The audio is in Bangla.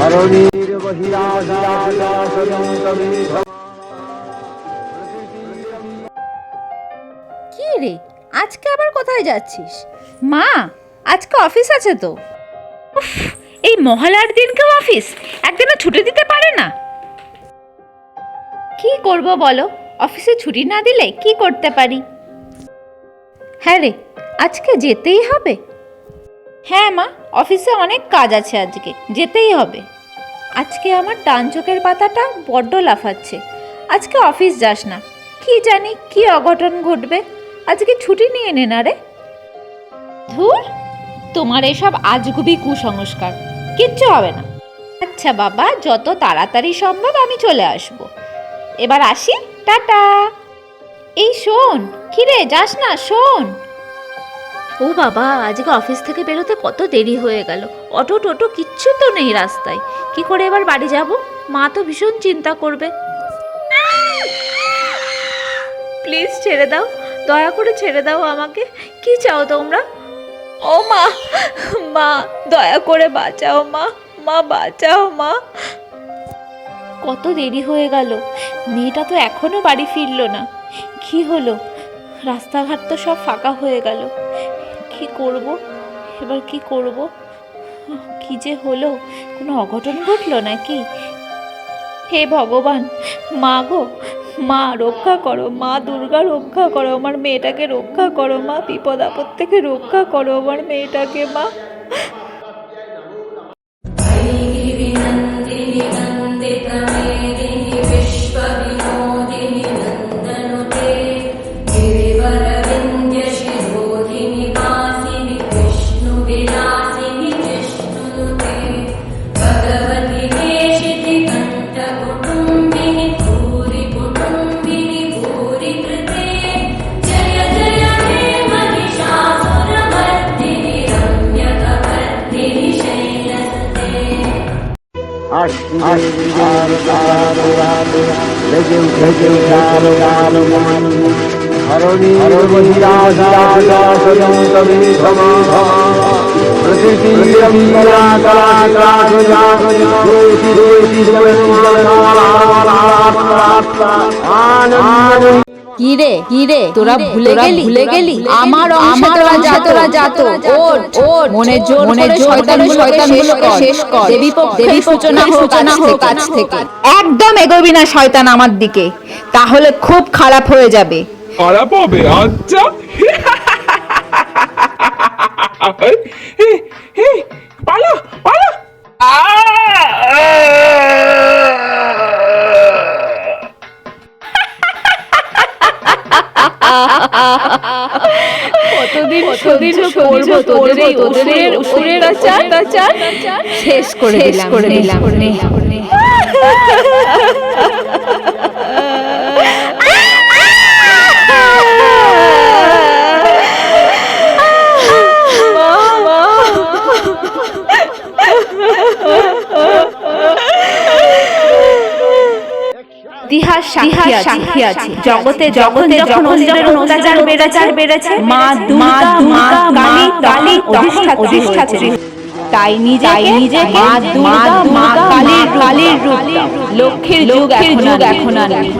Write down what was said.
ধরণীর কি রে? আজকে আবার কোথায় যাচ্ছিস? মা আজকে অফিস আছে তো। এই মহালয়ার দিনকেও অফিস? একদিনও ছুটি দিতে পারে না। কি করব বলো? অফিসে ছুটি না দিলে কি করতে পারি? হ্যাঁ রে আজকে যেতেই হবে? হ্যাঁ মা অফিসে অনেক কাজ আছে আজকে যেতেই হবে। আজকে আমার ডান চোখের পাতাটা বড্ড লাফাচ্ছে। আজকে অফিস যাস না কি জানি কি অঘটন ঘটবে? আজকে ছুটি নিয়ে নে না রে। ধুর তোমার এসব আজগুবি কুসংস্কার কিচ্ছু হবে না। আচ্ছা বাবা যত তাড়াতাড়ি সম্ভব আমি চলে আসব। এবার আসি টাটা। এই শোন, কিরে, যাস না, শোন। ও বাবা, আজকে অফিস থেকে বেরোতে কত দেরি হয়ে গেল। অটো টোটো কিচ্ছু তো নেই রাস্তায়। কি করে এবার বাড়ি যাব? মা তো ভীষণ চিন্তা করবে। প্লিজ ছেড়ে দাও, দয়া করে ছেড়ে দাও আমাকে। কি চাও তোমরা? ও মা মা, দয়া করে বাঁচাও মা মা, বাঁচাও মা। কত দেরি হয়ে গেল। মেয়েটা তো এখনও বাড়ি ফিরলো না। কি হলো রাস্তাঘাট তো সব ফাঁকা হয়ে গেল কি করব এবার কি করব কি যে হলো কোনো অঘটন ঘটলো নাকি হে ভগবান মা গো মা রক্ষা করো মা দুর্গা রক্ষা করো আমার মেয়েটাকে রক্ষা করো মা বিপদ আপদ থেকে রক্ষা করো আমার মেয়েটাকে মা اش گنجیں گنجیں کاریاں مانو ہارونی কি রে কি রে তোরা ভুলে গেলি? ভুলে গেলি? আমার আমার তোরা যা তোরা যা তো ওর ওর মনে জোর মনে শয়তান শয়তান শেষ কর। দেবী দেবী সূচনা সূচনা হোক আজ থেকে। একদম এগোবি না শয়তান আমার দিকে। তাহলে খুব খারাপ হয়ে যাবে। খারাপ হবে আচ্ছা। কতদিন কতদিন করব তোদের এই ওদের ওষুধের আচার আচার শেষ করে দিলাম করে দিলাম। ইতিহাস সাক্ষী সাক্ষী আছে। জগতে জগতে যখন অন্যের অত্যাচার বেড়েছে বেড়েছে মা দুর্গা মা কালী কালী অধিষ্ঠা অধিষ্ঠাত্রী তাই নিজে নিজেকে মা দুর্গা মা কালীর কালীর রূপ। লক্ষ্মীর যুগ যুগ এখন আর নেই।